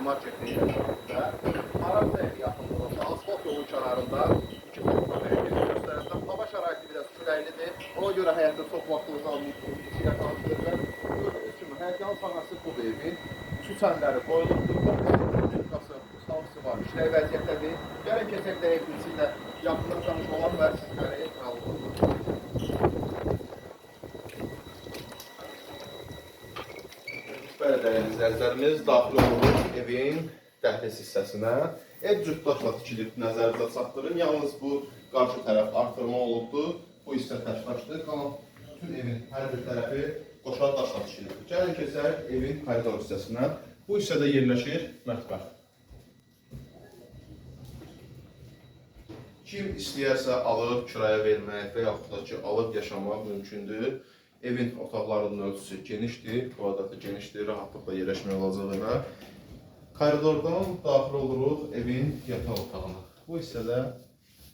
Marmarçek'te Arap'ta yapılması asfalt yolu kenarında iki sokma mərkəzi göstərilir. Hava şəraiti biraz küləklidir. Ona görə həyətə çox vaxtınızı almayırsınız. İki yaxanız verirlər. Gördüyünüz kimi həyəcan sahəsi bu evin. Küçənləri qoyulubdur. Kompleksiyası, stavisi var. İşləyə vəziyyətdədir. Gəlin keçək də evlisi ilə yaxından tanış olan və Belə dəyərli izləyicilərimiz, daxil oluruq evin dəhliz hissəsinə. Ev cütdaşla tikilib nəzərinizə çatdırın. Yalnız bu qarşı tərəf artırma olubdur. Bu hissə təkdaşdır. Qalan bütün evin hər bir tərəfi qoşar daşla tikilib. Gəlin keçək evin koridor hissəsinə. Bu hissədə yerləşir mətbəx. Kim istəyərsə alıb kirayə vermək və yaxud da ki, alıb yaşamaq mümkündür. Evin otaqlarının ölçüsü genişdir, kvadratı genişdir, rahatlıqla yerləşmək olacaq evə. Koridordan daxil oluruq evin yataq otağına. Bu hissədə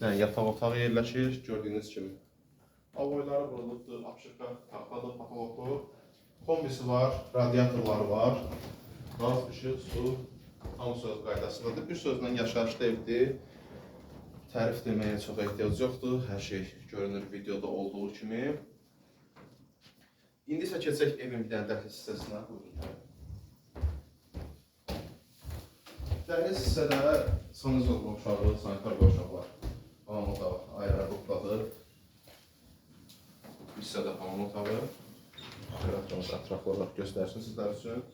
yəni, yataq otağı yerləşir, gördüyünüz kimi. Avoyları vurulubdur, apşırqa taxtadır, patologdur. Kombisi var, radiatorları var. Qaz, işıq, su hamısı öz qaydasındadır. Bir sözlə yaşayışlı evdir. Tərif deməyə çox ehtiyac yoxdur. Hər şey görünür videoda olduğu kimi. İndi isə keçək evin bir dənə dəhliz hissəsinə. Buyurun. Dəhliz hissədə sanizor qovşağı, sanitar qovşaq var. Hamam otağı ayrı qrupladır. Bu hissədə hamam otağı. Yaratdığımız ətraflı olaraq göstərsin sizlər üçün.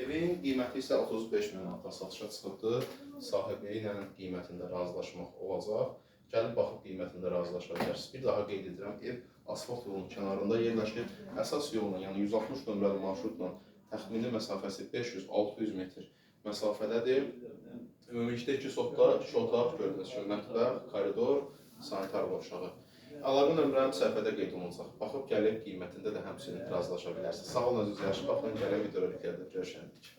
Evin qiyməti isə 35 min manata satışa çıxıbdır. Sahibi ilə qiymətində razılaşmaq olacaq. Gəlib baxıb qiymətində razılaşa bilərsiniz. Bir daha qeyd edirəm, ev asfalt yolunun kənarında yerləşir. Əsas yolla, yəni 160 nömrəli marşrutla təxmini məsafəsi 500-600 metr məsafədədir. Ümumilikdə iki sotda iki otaq gördünüz ki, mətbəx, koridor, sanitar qovşağı. Əlavə nömrəm səhifədə qeyd olunacaq. Baxıb gəlib qiymətində də həmçinin razılaşa bilərsiniz. Sağ olun, özünüz yaxşı baxın. Gələn videoda görüşərik.